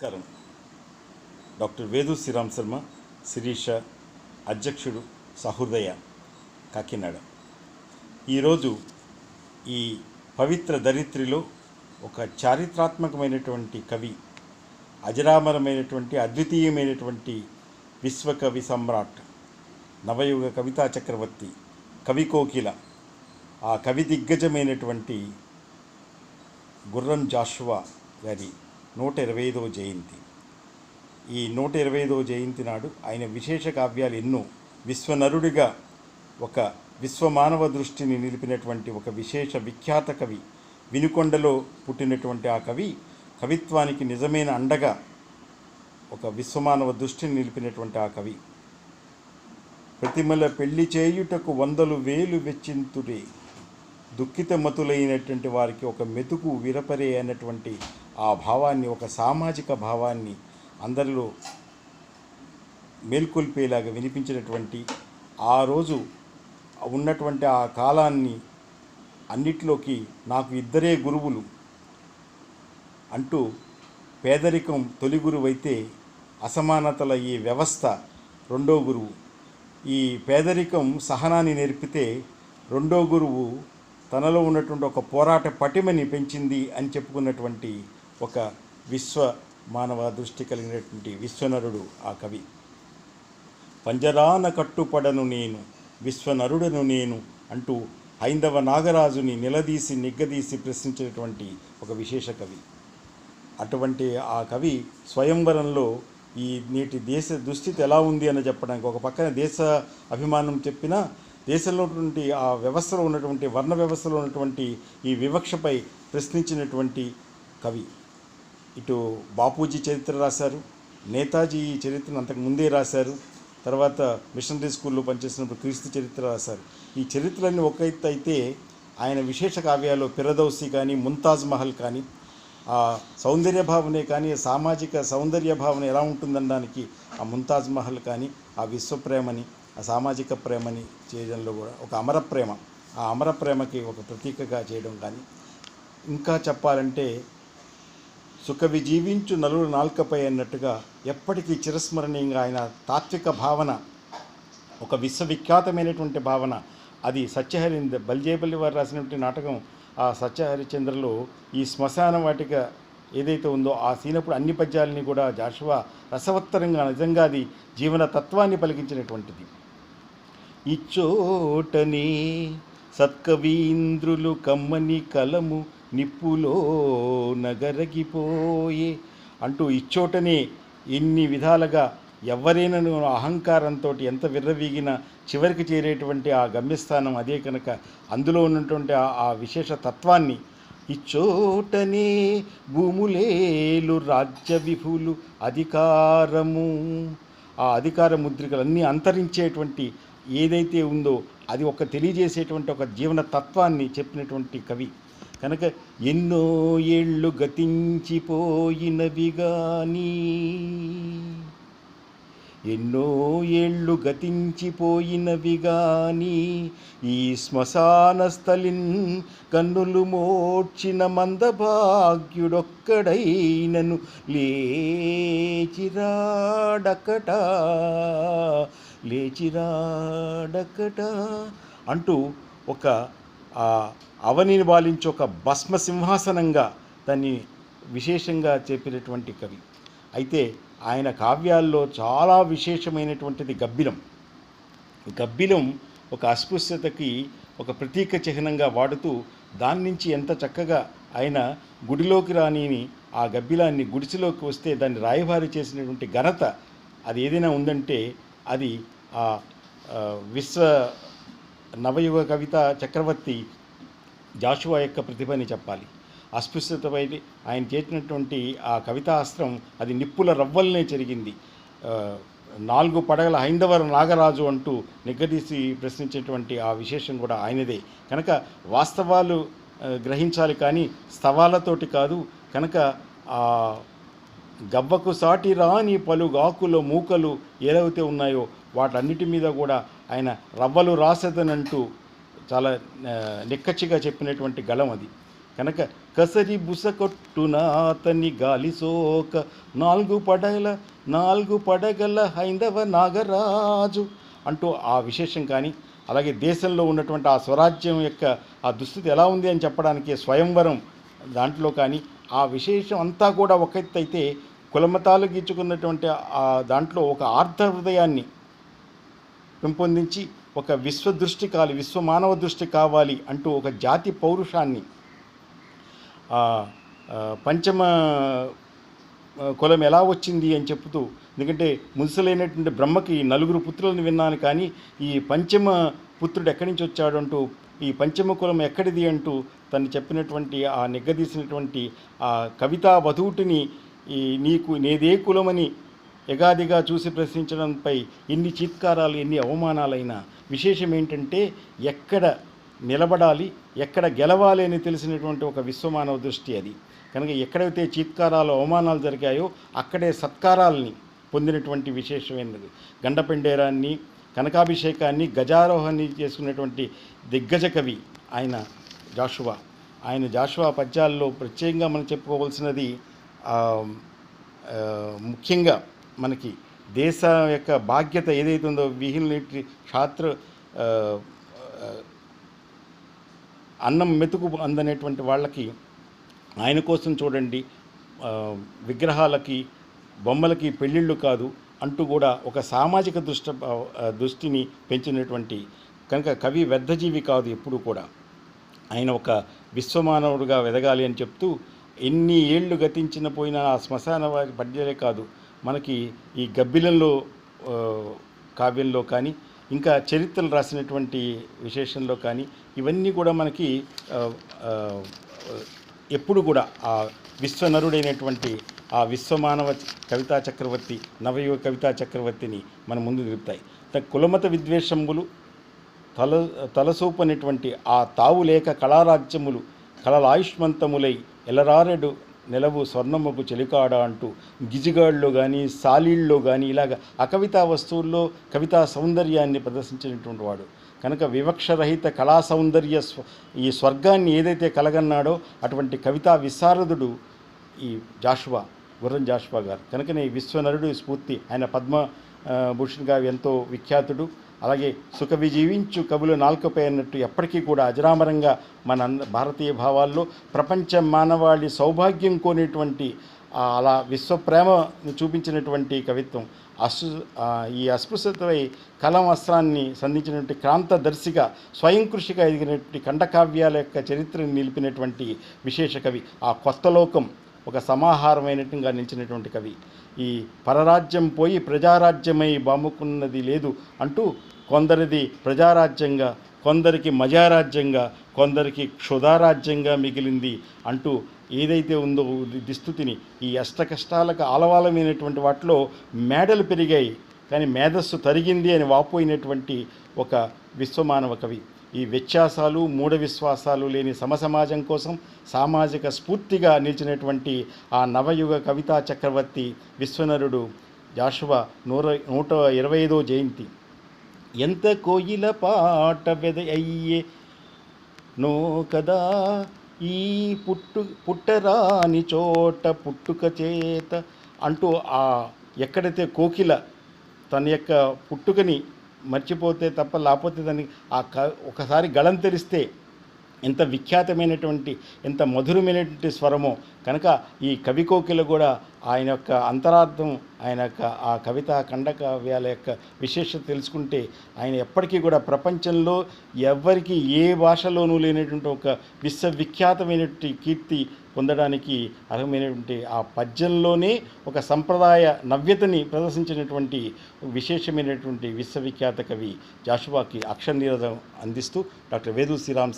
నమస్కారం. డాక్టర్ వేదు శ్రీరామ్ శర్మ శిరీష అధ్యక్షుడు సహృదయ కాకినాడ. ఈరోజు ఈ పవిత్ర దరిత్రిలో ఒక చారిత్రాత్మకమైనటువంటి కవి అజరామరమైనటువంటి అద్వితీయమైనటువంటి విశ్వకవి సమ్రాట్ నవయుగ కవితా చక్రవర్తి కవి కోకిల ఆ కవి దిగ్గజమైనటువంటి గుర్రం జాషువా గారి నూట ఇరవై ఐదవ జయంతి. ఈ నూట ఇరవై ఐదవ జయంతి నాడు ఆయన విశేష కావ్యాలు ఎన్నో విశ్వనరుడిగా ఒక విశ్వమానవ దృష్టిని నిలిపినటువంటి ఒక విశేష విఖ్యాత కవి వినుకొండలో పుట్టినటువంటి ఆ కవి కవిత్వానికి నిజమైన అండగా ఒక విశ్వమానవ దృష్టిని నిలిపినటువంటి ఆ కవి. ప్రతిమల పెళ్ళి చేయుటకు వందలు వేలు వెచ్చింతుడే దుఃఖిత మతులైనటువంటి వారికి ఒక మెతుకు విరపరే అయినటువంటి ఆ భావాన్ని ఒక సామాజిక భావాన్ని అందరిలో మేల్కొల్పేలాగా వినిపించినటువంటి ఆ రోజు ఉన్నటువంటి ఆ కాలాన్ని అన్నిటిలోకి నాకు ఇద్దరే గురువులు అంటూ పేదరికం తొలి గురువైతే అసమానతల ఈ వ్యవస్థ రెండో గురువు. ఈ పేదరికం సహనాన్ని నేర్పితే రెండో గురువు తనలో ఉన్నటువంటి ఒక పోరాట పటిమని పెంచింది అని చెప్పుకున్నటువంటి ఒక విశ్వ మానవ దృష్టి కలిగినటువంటి విశ్వనరుడు ఆ కవి. పంజరాన కట్టుపడను నేను విశ్వనరుడను నేను అంటూ హైందవ నాగరాజుని నిలదీసి నిగ్గదీసి ప్రశ్నించినటువంటి ఒక విశేష కవి. అటువంటి ఆ కవి స్వయంవరంలో ఈ నేటి దేశ దుస్థితి ఎలా ఉంది అని చెప్పడానికి ఒక పక్కన దేశ అభిమానం చెప్పినా దేశంలో ఉన్నటువంటి ఆ వ్యవస్థలో ఉన్నటువంటి వర్ణ వ్యవస్థలో ఉన్నటువంటి ఈ వివక్షపై ప్రశ్నించినటువంటి కవి ఇటు బాపూజీ చరిత్ర రాశారు నేతాజీ ఈ చరిత్రను అంతకు ముందే రాశారు తర్వాత మిషనరీ స్కూల్లో పనిచేసినప్పుడు క్రీస్తు చరిత్ర రాశారు. ఈ చరిత్రలన్నీ ఒక ఎత్తు అయితే ఆయన విశేష కావ్యాలు పిరదౌసి కానీ ముంతాజ్ మహల్ కానీ ఆ సౌందర్య భావనే కానీ సామాజిక సౌందర్య భావన ఎలా ఉంటుందనడానికి ఆ ముంతాజ్ మహల్ కానీ ఆ విశ్వప్రేమని ఆ సామాజిక ప్రేమని చేయడంలో కూడా ఒక అమర ప్రేమ. ఆ అమర ప్రేమకి ఒక ప్రతీకగా చేయడం కానీ ఇంకా చెప్పాలంటే సుఖవి జీవించు నలుడు నాల్కపై అన్నట్టుగా ఎప్పటికీ చిరస్మరణీయంగా ఆయన తాత్విక భావన ఒక విశ్వవిఖ్యాతమైనటువంటి భావన. అది సత్యహరి బల్జేపల్లి వారు రాసినటువంటి నాటకం ఆ సత్యహరిచంద్రలో ఈ శ్మశాన వాటిక ఏదైతే ఉందో ఆ సీనప్పుడు అన్ని పద్యాలని కూడా జాషువా రసవత్తరంగా నిజంగా అది జీవన తత్వాన్ని పలికించినటువంటిది. ఇచ్చోటనే సత్కవీంద్రులు కమ్మని కలము నిప్పులో నగరగిపోయే. అంటూ ఇచ్చోటనే ఎన్ని విధాలుగా ఎవరైనా అహంకారంతో ఎంత విర్రవీగినా చివరికి చేరేటువంటి ఆ గమ్యస్థానం అదే కనుక. అందులో ఉన్నటువంటి ఆ- ఆ విశేష తత్వాన్ని ఇచ్చోటనే భూములేలు రాజ్య విభులు అధికారము. ఆ అధికార ముద్రికలన్నీ అంతరించేటువంటి ఏదైతే ఉందో అది ఒక తెలియజేసేటువంటి ఒక జీవన తత్వాన్ని చెప్పినటువంటి కవి. కనుక ఎన్నో ఏళ్ళు గతించిపోయినవి కానీ ఎన్నో ఏళ్ళు గతించిపోయినవి గాని ఈ శ్మశాన స్థలిన్ కన్నులు మోడ్చిన మందభాగ్యుడొక్కడైనను లేచిరాడకట లేచిరాడకట అంటూ ఒక అవనిని బాలించి ఒక భస్మ సింహాసనంగా దాన్ని విశేషంగా చెప్పినటువంటి కవి. అయితే ఆయన కావ్యాల్లో చాలా విశేషమైనటువంటిది గబ్బిలం. గబ్బిలం ఒక అస్పృశ్యతకి ఒక ప్రతీక చిహ్నంగా వాడుతూ దాని నుంచి ఎంత చక్కగా ఆయన గుడిలోకి రానిని ఆ గబ్బిలాన్ని గుడిసెలోకి వస్తే దాన్ని రాయబారి చేసినటువంటి ఘనత అది ఏదైనా ఉందంటే అది ఆ విశ్వ నవయుగ కవిత చక్రవర్తి జాషువా యొక్క ప్రతిభని చెప్పాలి. అస్పృశ్యతపై ఆయన చేసినటువంటి ఆ కవితాస్త్రం అది నిప్పుల రవ్వలనే జరిగింది నాలుగు పడగల హైందవర నాగరాజు అంటూ నిగ్గదీసి ప్రశ్నించినటువంటి ఆ విశేషం కూడా ఆయనదే. కనుక వాస్తవాలు గ్రహించాలి కానీ స్తవాలతోటి కాదు. కనుక ఆ గవ్వకు సాటి రాని పలు గాకులు మూకలు ఏదైతే ఉన్నాయో వాటన్నిటి మీద కూడా ఆయన రవ్వలు రాసేదనంటూ చాలా నిక్కచ్చిగా చెప్పినటువంటి గళం అది. కనుక కసరి బుస కొట్టున అతని గాలి సోక నాలుగు పడగల నాలుగు పడగల హైందవ నాగరాజు అంటూ ఆ విశేషం కానీ అలాగే దేశంలో ఉన్నటువంటి ఆ స్వరాజ్యం యొక్క ఆ దుస్థితి ఎలా ఉంది అని చెప్పడానికి స్వయంవరం దాంట్లో కానీ ఆ విశేషం అంతా కూడా ఒక ఎత్తు అయితే కులమతాలు గీచుకున్నటువంటి ఆ దాంట్లో ఒక ఆర్ధ హృదయాన్ని పెంపొందించి ఒక విశ్వ దృష్టి కావాలి విశ్వ మానవ దృష్టి కావాలి అంటూ ఒక జాతి పౌరుషాన్ని పంచమ కులం ఎలా వచ్చింది అని చెప్తూ ఎందుకంటే ముసలైనటువంటి బ్రహ్మకి నలుగురు పుత్రులను విన్నాను కానీ ఈ పంచమ పుత్రుడు ఎక్కడి నుంచి వచ్చాడు అంటూ ఈ పంచమ కులం ఎక్కడిది అంటూ తను చెప్పినటువంటి ఆ నిగ్గదీసినటువంటి ఆ కవితా వధువుటిని ఈ నీకు నేదే కులమని ఎగాదిగా చూసి ప్రశ్నించడంపై ఎన్ని చీత్కారాలు ఎన్ని అవమానాలైనా. విశేషం ఏంటంటే ఎక్కడ నిలబడాలి ఎక్కడ గెలవాలి అని తెలిసినటువంటి ఒక విశ్వమానవ దృష్టి అది. కనుక ఎక్కడైతే చీత్కారాలు అవమానాలు జరిగాయో అక్కడే సత్కారాలని పొందినటువంటి విశేషమైనది గండపెండేరాన్ని కనకాభిషేకాన్ని గజారోహాన్ని చేసుకున్నటువంటి దిగ్గజ కవి ఆయన జాషువా. ఆయన జాషువా పద్యాల్లో ప్రత్యేకంగా మనం చెప్పుకోవాల్సినది ముఖ్యంగా మనకి దేశ యొక్క బాధ్యత ఏదైతే ఉందో విహీనటి క్షాత్ర అన్నం మెతుకు అందనేటువంటి వాళ్ళకి ఆయన కోసం చూడండి విగ్రహాలకి బొమ్మలకి పెళ్ళిళ్ళు కాదు అంటూ కూడా ఒక సామాజిక దృష్ట దృష్టిని పెంచినటువంటి కనుక కవి వ్యర్థజీవి కాదు ఎప్పుడు కూడా. ఆయన ఒక విశ్వమానవుడుగా వెదగాలి అని చెప్తూ ఎన్ని ఏళ్ళు గతించిన పోయినా ఆ శ్మశాన వారి కాదు. మనకి ఈ గబ్బిలంలో కావ్యంలో కానీ ఇంకా చరిత్రలు రాసినటువంటి విశేషంలో కానీ ఇవన్నీ కూడా మనకి ఎప్పుడు కూడా ఆ విశ్వనరుడైనటువంటి ఆ విశ్వమానవ కవితా చక్రవర్తి నవయుగ కవితా చక్రవర్తిని మన ముందు నిలుపుతాయి. కులమత విద్వేషంబులు తల తలసూపనటువంటి ఆ తావు లేక కళారాజ్యములు కళలాయుష్మంతములై ఎలరారెడు నెలవు స్వర్ణముకు చెలికాడ అంటూ గిజిగాళ్ళు కానీ సాలీళ్ళలో కానీ ఇలాగ అకవితా వస్తువుల్లో కవితా సౌందర్యాన్ని ప్రదర్శించినటువంటి వాడు. కనుక వివక్షరహిత కళా సౌందర్య స్వ ఈ స్వర్గాన్ని ఏదైతే కలగన్నాడో అటువంటి కవితా విశారదుడు ఈ జాషువా గుర్రం జాషువా గారు. కనుకనే ఈ విశ్వనరుడు స్ఫూర్తి. ఆయన పద్మ భూషణ్ గారు ఎంతో విఖ్యాతుడు. అలాగే సుఖవి జీవించు కవులు నాలుకపై అన్నట్టు ఎప్పటికీ కూడా అజరామరంగా మన భారతీయ భావాల్లో ప్రపంచ మానవాళి సౌభాగ్యం కోనేటువంటి అలా విశ్వప్రేమను చూపించినటువంటి కవిత్వం. అసు ఈ అస్పృశ్యతపై కలం అస్త్రాన్ని సంధించినటువంటి క్రాంతదర్శిగా స్వయం కృషిగా ఎదిగినటువంటి ఖండకావ్యాల యొక్క చరిత్రను నిలిపినటువంటి విశేష కవి. ఆ కొత్త లోకం ఒక సమాహారమైనట్టుగా నిలిచినటువంటి కవి. ఈ పరరాజ్యం పోయి ప్రజారాజ్యమై బాముకున్నది లేదు అంటూ కొందరిది ప్రజారాజ్యంగా కొందరికి మజారాజ్యంగా కొందరికి క్షుధారాజ్యంగా మిగిలింది అంటూ ఏదైతే ఉందో దుస్థితిని ఈ అష్టకష్టాలకు ఆలవాలమైనటువంటి వాటిలో మేడలు పెరిగాయి. కానీ మేధస్సు తరిగింది అని వాపోయినటువంటి ఒక విశ్వమానవ కవి. ఈ వ్యత్యాసాలు మూఢ విశ్వాసాలు లేని సమసమాజం కోసం సామాజిక స్ఫూర్తిగా నిలిచినటువంటి ఆ నవయుగ కవితా చక్రవర్తి విశ్వనరుడు జాషువ నూర నూట ఇరవై ఐదో జయంతి. ఎంత కోయిల పాట వెద అయ్యే నో కదా ఈ పుట్టు పుట్టరాని చోట పుట్టుక చేత అంటూ ఆ ఎక్కడైతే కోకిల తన యొక్క పుట్టుకని మర్చిపోతే తప్ప లేకపోతే దాన్ని ఆ క ఒకసారి గళం తెరిస్తే ఎంత విఖ్యాతమైనటువంటి ఎంత మధురమైనటువంటి స్వరమో కనుక ఈ కవి కోకిల కూడా ఆయన యొక్క అంతరార్థం ఆయన యొక్క ఆ కవిత ఖండకావ్యాల యొక్క విశేషత తెలుసుకుంటే ఆయన ఎప్పటికీ కూడా ప్రపంచంలో ఎవరికి ఏ భాషలోనూ లేనటువంటి ఒక విశ్వవిఖ్యాతమైనటువంటి కీర్తి పొందడానికి అర్హమైనటువంటి ఆ పద్యంలోనే ఒక సంప్రదాయ నవ్యతని ప్రదర్శించినటువంటి విశేషమైనటువంటి విశ్వవిఖ్యాత కవి జాషువాకి అక్షర నీరదం అందిస్తూ డాక్టర్ వేదు శ్రీరామ్